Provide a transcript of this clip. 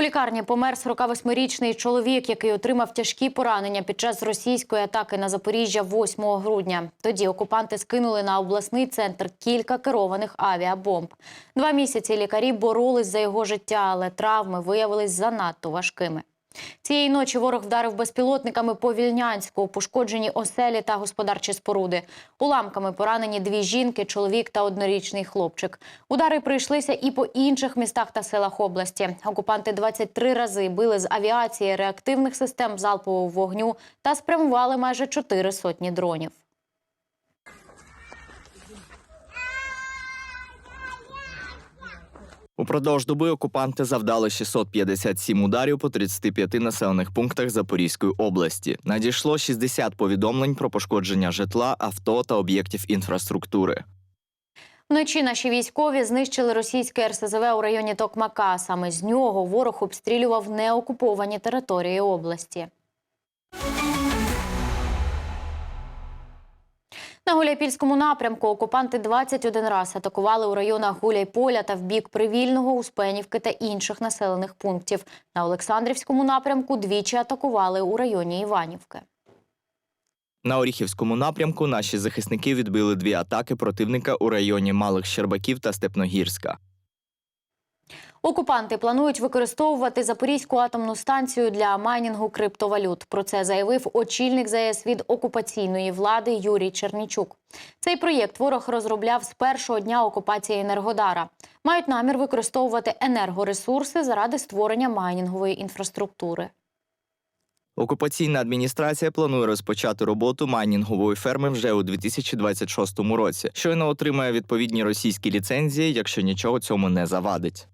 У лікарні помер 48-річний чоловік, який отримав тяжкі поранення під час російської атаки на Запоріжжя 8 грудня. Тоді окупанти скинули на обласний центр кілька керованих авіабомб. Два місяці лікарі боролись за його життя, але травми виявились занадто важкими. Цієї ночі ворог вдарив безпілотниками по Вільнянську, пошкоджені оселі та господарчі споруди. Уламками поранені дві жінки, чоловік та однорічний хлопчик. Удари прийшлися і по інших містах та селах області. Окупанти 23 рази били з авіації реактивних систем залпового вогню та спрямували майже чотири сотні дронів. Упродовж доби окупанти завдали 657 ударів по 35 населених пунктах Запорізької області. Надійшло 60 повідомлень про пошкодження житла, авто та об'єктів інфраструктури. Вночі наші військові знищили російське РСЗВ у районі Токмака. Саме з нього ворог обстрілював неокуповані території області. На Гуляйпільському напрямку окупанти 21 раз атакували у районах Гуляйполя та в бік Привільного, Успенівки та інших населених пунктів. На Олександрівському напрямку двічі атакували у районі Іванівки. На Оріхівському напрямку наші захисники відбили дві атаки противника у районі Малих Щербаків та Степногірська. Окупанти планують використовувати Запорізьку атомну станцію для майнінгу криптовалют. Про це заявив очільник ЗАЕС від окупаційної влади Юрій Чернічук. Цей проєкт ворог розробляв з першого дня окупації Енергодара. Мають намір використовувати енергоресурси заради створення майнінгової інфраструктури. Окупаційна адміністрація планує розпочати роботу майнінгової ферми вже у 2026 році. Щойно отримає відповідні російські ліцензії, якщо нічого цьому не завадить.